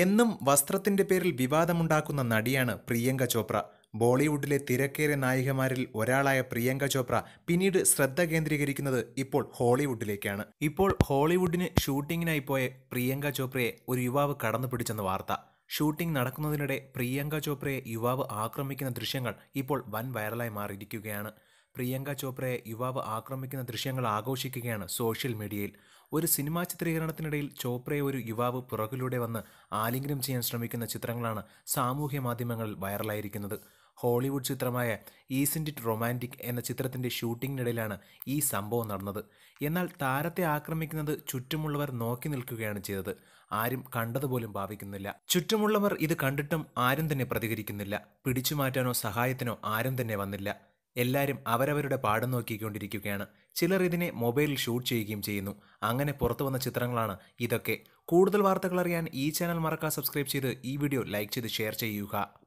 എന്നും വസ്ത്രത്തിന്റെ പേരിൽ വിവാദമുണ്ടാക്കുന്ന നടിയാണ് പ്രിയങ്ക ചോപ്ര. ബോളിവുഡിലെ തിരക്കേറിയ നായികമാരിൽ ഒരാളായ പ്രിയങ്ക ചോപ്ര പിന്നീട് ശ്രദ്ധ കേന്ദ്രീകരിക്കുന്നത് ഇപ്പോൾ ഹോളിവുഡിലേക്കാണ്. ഇപ്പോൾ ഹോളിവുഡിന് ഷൂട്ടിങ്ങിനായി പോയ പ്രിയങ്ക ചോപ്രയെ ഒരു യുവാവ് കടന്നു പിടിച്ചെന്ന വാർത്ത. ഷൂട്ടിംഗ് നടക്കുന്നതിനിടെ പ്രിയങ്ക ചോപ്രയെ യുവാവ് ആക്രമിക്കുന്ന ദൃശ്യങ്ങൾ ഇപ്പോൾ വൻ വൈറലായി മാറിയിരിക്കുകയാണ്. പ്രിയങ്ക ചോപ്രയെ യുവാവ് ആക്രമിക്കുന്ന ദൃശ്യങ്ങൾ ആഘോഷിക്കുകയാണ് സോഷ്യൽ മീഡിയയിൽ. ഒരു സിനിമാ ചിത്രീകരണത്തിനിടയിൽ ചോപ്രയെ ഒരു യുവാവ് പുറകിലൂടെ വന്ന് ആലിംഗനം ചെയ്യാൻ ശ്രമിക്കുന്ന ചിത്രങ്ങളാണ് സാമൂഹ്യ മാധ്യമങ്ങളിൽ വൈറലായിരിക്കുന്നത്. ഹോളിവുഡ് ചിത്രമായ ഈസിൻഡ് ഇറ്റ് റൊമാന്റിക് എന്ന ചിത്രത്തിന്റെ ഷൂട്ടിങ്ങിനിടയിലാണ് ഈ സംഭവം നടന്നത്. എന്നാൽ താരത്തെ ആക്രമിക്കുന്നത് ചുറ്റുമുള്ളവർ നോക്കി നിൽക്കുകയാണ് ചെയ്തത്. ആരും കണ്ടതുപോലും ഭാവിക്കുന്നില്ല. ചുറ്റുമുള്ളവർ ഇത് കണ്ടിട്ടും ആരും തന്നെ പ്രതികരിക്കുന്നില്ല. പിടിച്ചു മാറ്റാനോ സഹായത്തിനോ ആരും തന്നെ വന്നില്ല. എല്ലാവരും അവരവരുടെ പാഠം നോക്കിക്കൊണ്ടിരിക്കുകയാണ്. ചിലർ ഇതിനെ മൊബൈലിൽ ഷൂട്ട് ചെയ്യുകയും ചെയ്യുന്നു. അങ്ങനെ പുറത്തു വന്ന ചിത്രങ്ങളാണ് ഇതൊക്കെ. കൂടുതൽ വാർത്തകൾ അറിയാൻ ഈ ചാനൽ മറക്കാതെ സബ്സ്ക്രൈബ് ചെയ്ത് ഈ വീഡിയോ ലൈക്ക് ചെയ്ത് ഷെയർ ചെയ്യുക.